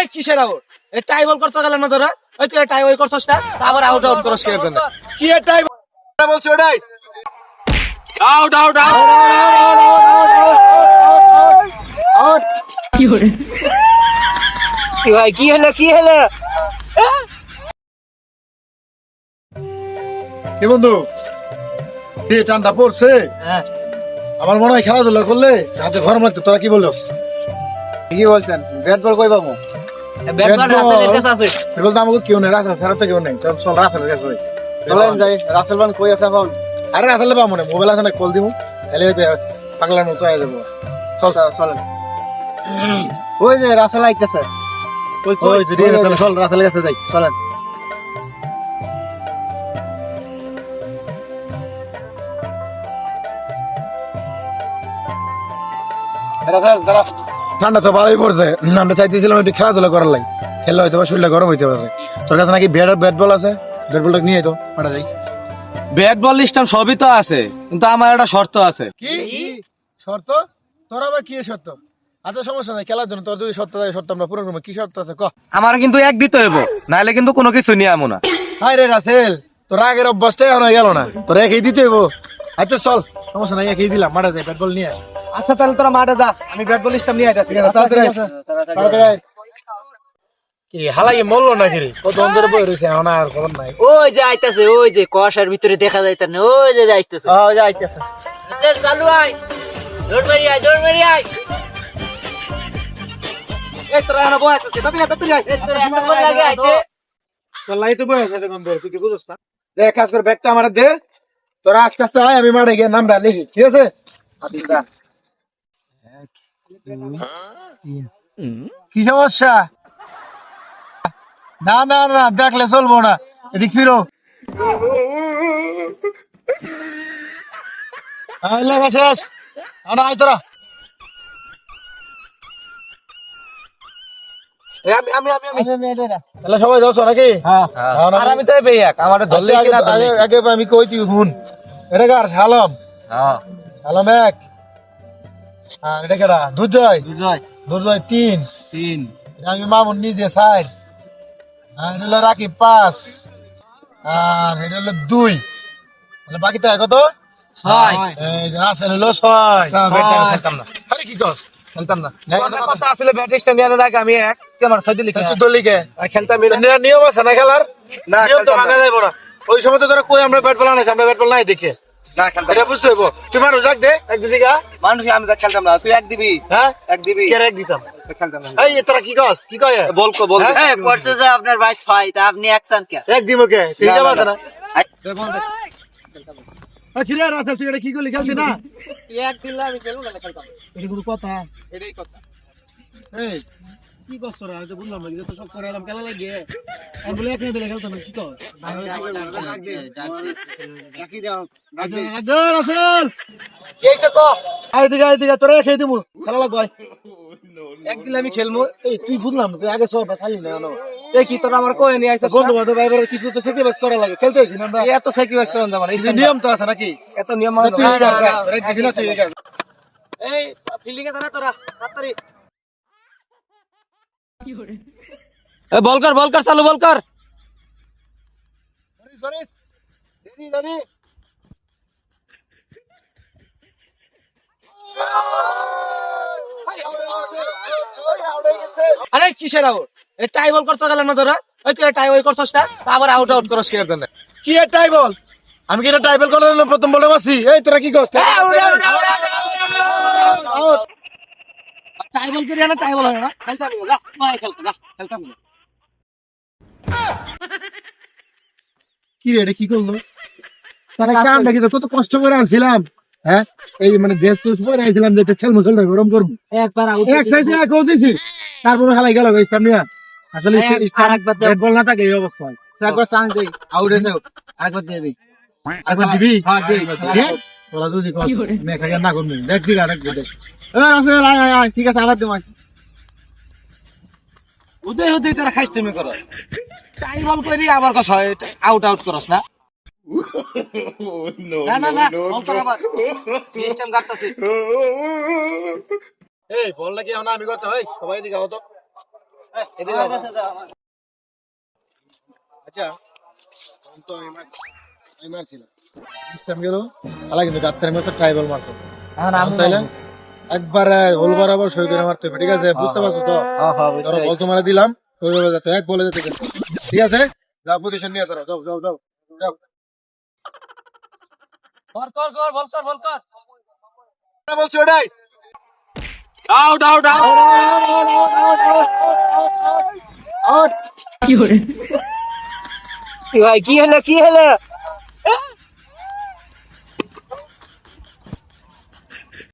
আরে কিসের আউট এই টাই বল করতে গেলাম না তোরা ওই তুই টাই বল করছস না আবার আউট আউট জন্য কি এটাই বলছো ওটাই আউট আউট আউট কি ভাই কি হলো কি হলো কি বন্ধু যে ঠান্ডা পড়ছে হ্যাঁ আমার মনে হয় খেলাধুলা করলে হাতে ঘর মারতে তোরা কি বলল কি বলছেন ব্যাট বল কই পাবো তো আমাকে কেউ নেই রাসেল ছাড়া তো কেউ নেই। চল চল রাসেলের কাছে যাই। চলেন যাই রাসেল বান কই আছে এখন? আরে রাসেল পাবো না মোবাইল আছে না কল দিব তাহলে পাগলার মতো আয় যাব। চল চলেন। ওই যে রাসেল আইতেছে। ওই যে চল চল রাসেলের কাছে যাই। চলেন। রাসেল দাঁড়া। ঠান্ডা তো ভালোই পড়ছে। আমরা চাইতেছিলাম একটু খেলাধুলা করার লাগে। খেললে হয়তো বা শরীরটা গরম হইতে পারে। তোর কাছে নাকি ব্যাট ব্যাট বল আছে? ব্যাট বলটা নিয়ে তো মারা যাই। ব্যাট বল সিস্টেম সবই তো আছে কিন্তু আমার একটা শর্ত আছে। কি? শর্ত? তোর আবার কি শর্ত? আচ্ছা সমস্যা নাই খেলার জন্য তোর যদি শর্ত থাকে শর্ত আমরা পূরণ করব। কি শর্ত আছে? ক। আমার কিন্তু এক দিতে হইব নাহলে কিন্তু কোনো কিছু নিয়ে আমো না। হাই রে রাসেল তোর আগের অভ্যাসটাই এখন হয়ে গেল না। তোর একই দিতে হইব। আচ্ছা চল সমস্যা নাই একই দিলাম মারা যায় ব্যাট বল নিয়ে। আচ্ছা তাহলে তোরা মাঠে যা। আমি ব্যাট বল সিস্টেম নিয়ে আইতাছি। কি হালাই মরলো নাকি রে? কত অন্তরে বই রয়েছে এখন আর খবর নাই। ওই যে আইতাছে ওই যে কুয়াশার ভিতরে দেখা যাইতে না ওই যে যাইতেছে ও যা আইতেছে। চালু আয়। দৌড় মারি আয় দৌড় মারি আয়। এই তোরা এখানে বয় আছিস তাড়াতাড়ি তাড়াতাড়ি আয়। তোর এত লাগে আইতে তোর তো বই আছে তুই কি বুঝছ না? দে কাজ করে ব্যাগটা আমার দে। তোরা আস্তে আস্তে আয় আমি মাঠে গিয়ে নামটা লিখি ঠিক আছে? আচ্ছা কি সমস্যা? না না না দেখলে চলবো না। এদিক ফিরো। আয় লেখা শেষ। আনা আয় তোরা। আমি আমি আমি আমি। তাহলে সবাই যাচ্ছ নাকি? হ্যাঁ। আর আমি তো এই বেয়াক আমার ধরলে আচ্ছা, আগে- আমি কই তুই এটা কার? শালম হ্যাঁ। এক। এটা দুর্জয়? বুঝাই দুর্জয় তিন। তিন। আমি মামুন নিজে চার। আর এটা হলো পাঁচ। আর এটা হলো দুই। তাহলে বাকি কত? ছয়। রাসেল হলো ছয়। খেলতাম না। আরে কি কর? খেলতাম না। কথা আসলে আগে আমি এক আমার ছয় দিলি তুই দলিকে খেলতাম নিয়ম আছে না খেলার? না, নিয়ম তো ভাঙা না। যাইব না। ওই সময় তো তোরা কই আমরা ব্যাট বল আনাইছি আমরা ব্যাট বল নাই দেখে। না খেলতাম এটা বুঝতে হইব। তুই মানুষ রাখ দে। এক দিকে মানুষ আমি তো খেলতাম না। তুই এক দিবি। হ্যাঁ? এক দিবি। কে এক দিতাম? খেলতাম না। এই তোরা কি কস? কি কয়? বল কো বল হ্যাঁ? পড়ছে যে আপনার ভাই ছয় তা আপনি এক কে? এক দিব কে? তুই যাবা না, না। না। আ কিরে রাসেল তুই এটা কি করলি? খেলতি না? এক দিলে আমি খেলব না খেলতাম এটা কোনো কথা? এটাই কথা। এই। কি করছ রে আমি তো বুঝলাম না তো সব করে এলাম খেলা লাগিয়ে আমি বলে এক দিলে খেলতাম না কি কর রাখি দাও রাসেল রাসেল কি আই দিকে আই দিকে তোরা খেয়ে দিমু খেলা লাগবে এক দিলে আমি খেলমু এই তুই বুঝলাম তুই আগে সব খালি না না এই কি তোরা আমার কই নিয়ে আইছিস বন্ধু বান্ধব এবারে কিছু তো স্যাক্রিফাইস করা লাগে খেলতে হইছি না এত স্যাক্রিফাইস এই এই নিয়ম তো আছে নাকি এত নিয়ম মানে তুই না তুই এই ফিল্ডিং এ দাঁড়া তোরা তাড়াতাড়ি বল কর বল কর চালু বল কর সরিস সরিস দেরি দেরি আরে কিসের আউট? টাই বল করতে গেলাম না তোরা? ওই তুই টাই বল করছস না? আবার আউট আউট করস কীরকম জন্য? কি এর টাইবল আমি কি করে দিলাম প্রথম বলে মাসি এই তোরা কি করছিস টাই বল করি না হয় না। খেলতে আমি যা ভাই খেলতে যা খেলতে আমি কি রে এটা কি করল? তারা কামটা কি তো কত কষ্ট করে আনছিলাম হ্যাঁ? এই মানে ড্রেস ট্রেস পরে আইছিলাম যে খেল গরম করব। একবার আউট এক সাইজে এক দিছি তারপরে খেলাই গেল ভাই সামনে আসলে আরেকবার। বল না থাকে এই অবস্থা হয়। একবার চান্স দেই আউট হয়েছে। আরেকবার দিয়ে দিই। একবার দিবি? হ্যাঁ দিই। তোরা যদি না করবি দেখ দিক আরেকবার দেখ। ঠিক আছে আবার দিমাই উদয় উদয় তোরা খাইস তুমি করো। টাই বল করি আবার কস হয় আউট আউট করস না। না না না বল কর আবার। সিস্টেম কাটতাছি। এই বল নাকি এখন আমি করতে হয়? সবাই দিকে হতো আচ্ছা তো আমি মার- আমি মারছিলাম। সিস্টেম গেল। আলা কিন্তু গাত্তার মতো ট্রাইবাল মারছো। তাইলে? একবারে হোল বরাবর সই করে মারতে হবে ঠিক আছে? বুঝতে পারছ তো? ধরো বল তোমার দিলাম ওইভাবে যাতে এক বলে যেতে ঠিক আছে? যাও পজিশন নিয়ে ধরো যাও যাও যাও যাও। কর কর কর বল কর বল কর কি বলছো ওটাই। আউট আউট আউট কি ভাই কি হলো? কি হলো?